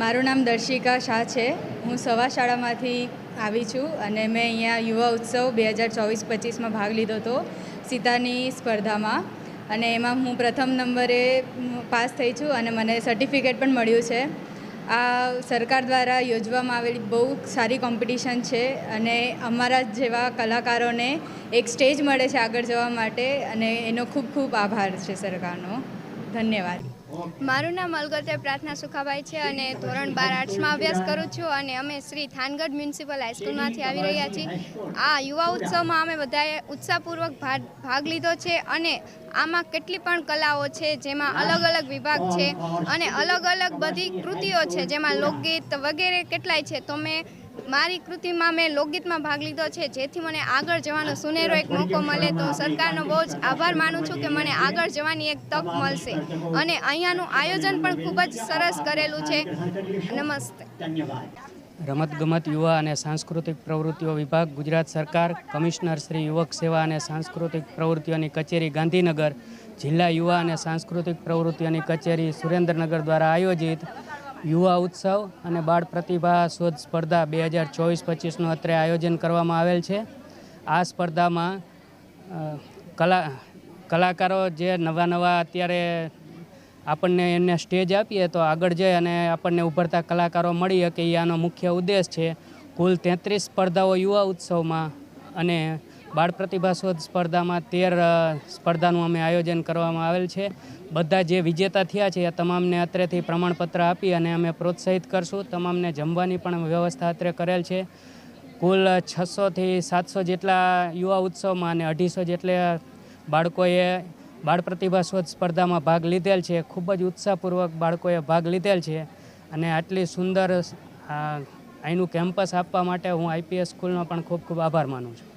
મારું નામ દર્શિકા શાહ છે. હું સવા શાળામાંથી આવી છું અને મેં અહીંયા યુવા ઉત્સવ બે હજાર ચોવીસ પચીસમાં ભાગ લીધો હતો સીતાની સ્પર્ધામાં. અને એમાં હું પ્રથમ નંબરે પાસ થઈ છું અને મને સર્ટિફિકેટ પણ મળ્યું છે. આ સરકાર દ્વારા યોજવામાં આવેલી બહુ સારી કોમ્પિટિશન છે અને અમારા જેવા કલાકારોને એક સ્ટેજ મળે છે આગળ જવા માટે અને એનો ખૂબ ખૂબ આભાર છે સરકારનો. ધન્યવાદ. મારું નામ અલગતે પ્રાર્થના સુખાભાઈ છે અને ધોરણ બાર આર્ટ્સમાં અભ્યાસ કરું છું અને અમે શ્રી થાનગઢ મ્યુનિસિપલ હાઈસ્કૂલમાંથી આવી રહ્યા છીએ. આ યુવા ઉત્સવમાં અમે બધાએ ઉત્સાહપૂર્વક ભાગ લીધો છે અને આમાં કેટલી પણ કલાઓ છે જેમાં અલગ અલગ વિભાગ છે અને અલગ અલગ બધી કૃતિઓ છે જેમાં લોકગીત વગેરે કેટલાય છે તો મેં મારી કૃતિમાં મેં લોકગીતમાં ભાગ લીધો છે. જેથી મને આગળ જવાનો સુનેરો એક મોકો મળે તો હું સરકારનો બહુ જ આભાર માનું છું કે મને આગળ જવાની એક તક મળશે. અને અહીંયાનું આયોજન પણ ખૂબ જ સરસ કરેલું છે. નમસ્તે. રમતગમત યુવા અને સાંસ્કૃતિક પ્રવૃત્તિઓ વિભાગ, ગુજરાત સરકાર, કમિશનર શ્રી યુવક સેવા અને સાંસ્કૃતિક પ્રવૃત્તિઓની કચેરી ગાંધીનગર, જિલ્લા યુવા અને સાંસ્કૃતિક પ્રવૃત્તિઓની કચેરી સુરેન્દ્રનગર દ્વારા આયોજિત યુવા ઉત્સવ અને બાળ પ્રતિભા શોધ સ્પર્ધા બે હજાર ચોવીસ પચીસનું અત્રે આયોજન કરવામાં આવેલ છે. આ સ્પર્ધામાં કલા, કલાકારો જે નવા નવા અત્યારે આપણને એમને સ્ટેજ આપીએ તો આગળ જઈ અને આપણને ઉભરતા કલાકારો મળી શકે એ આનો મુખ્ય ઉદ્દેશ છે. કુલ તેત્રીસ સ્પર્ધાઓ યુવા ઉત્સવમાં અને બાળ પ્રતિભા સ્પર્ધામાં તેર સ્પર્ધાનું અમે આયોજન કરવામાં આવેલ છે. બધા જે વિજેતા થયા છે એ તમામને અત્રેથી પ્રમાણપત્ર આપી અને અમે પ્રોત્સાહિત કરશું. તમામને જમવાની પણ વ્યવસ્થા અત્રે કરેલ છે. કુલ છસોથી સાતસો જેટલા યુવા ઉત્સવમાં અને અઢીસો જેટલા બાળકોએ બાળ પ્રતિભા સ્પર્ધામાં ભાગ લીધેલ છે. ખૂબ જ ઉત્સાહપૂર્વક બાળકોએ ભાગ લીધેલ છે અને આટલી સુંદર અહીંનું કેમ્પસ આપવા માટે હું આઈપીએસ સ્કૂલનો પણ ખૂબ ખૂબ આભાર માનું છું.